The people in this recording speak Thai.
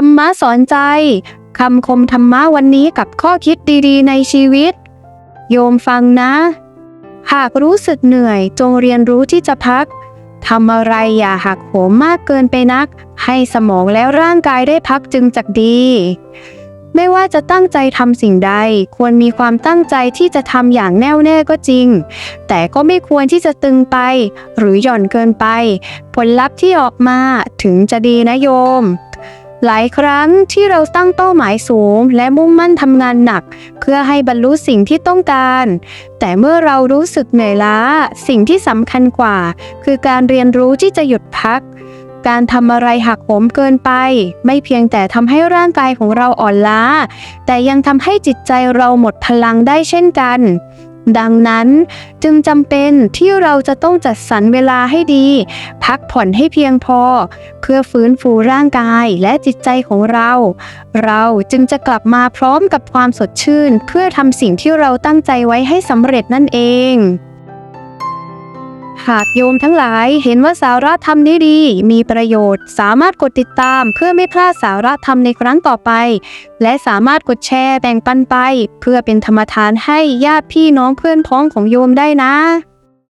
รรมะสอนใจ คำคมธรรมะวันนี้กับข้อคิดดีๆ ในชีวิต โยมฟังนะ หากรู้สึกเหนื่อยจงเรียนรู้ที่จะพักทำอะไรอย่าหักโหมมากเกินไปนัก ให้สมองและร่างกายได้พักจึงจักดี ไม่ว่าจะตั้งใจทำสิ่งใด ควรมีความตั้งใจที่จะทำอย่างแน่วแน่ก็จริง แต่ก็ไม่ควรที่จะตึงไป หรือหย่อนเกินไป ผลลัพธ์ที่ออกมาถึงจะดีนะโยม หลายครั้งที่เราตั้งเป้าหมายสูง และมุ่งมั่นทำงานหนัก เพื่อให้บรรลุสิ่งที่ต้องการ แต่เมื่อเรารู้สึกเหนื่อยล้า สิ่งที่สำคัญกว่า คือการเรียนรู้ที่จะหยุดพัก การทำอะไรหักโหมเกินไป ไม่เพียงแต่ทำให้ร่างกายของเราอ่อนล้า แต่ยังทำให้จิตใจเราหมดพลังได้เช่นกัน ดังนั้นจึงจำเป็นที่เราจะต้องจัดสรรเวลาให้ดี พักผ่อนให้เพียงพอ เพื่อฟื้นฟูร่างกายและจิตใจของเรา เราจึงจะกลับมาพร้อมกับความสดชื่น เพื่อทำสิ่งที่เราตั้งใจไว้ให้สำเร็จนั่นเอง หากโยมทั้งหลายเห็นว่าสาระธรรมนี้ดี มีประโยชน์ สามารถกดติดตามเพื่อไม่พลาดสาระธรรมในครั้งต่อไป และสามารถกดแชร์แบ่งปันไป เพื่อเป็นธรรมทานให้ญาติพี่น้องเพื่อนพ้องของโยมได้นะ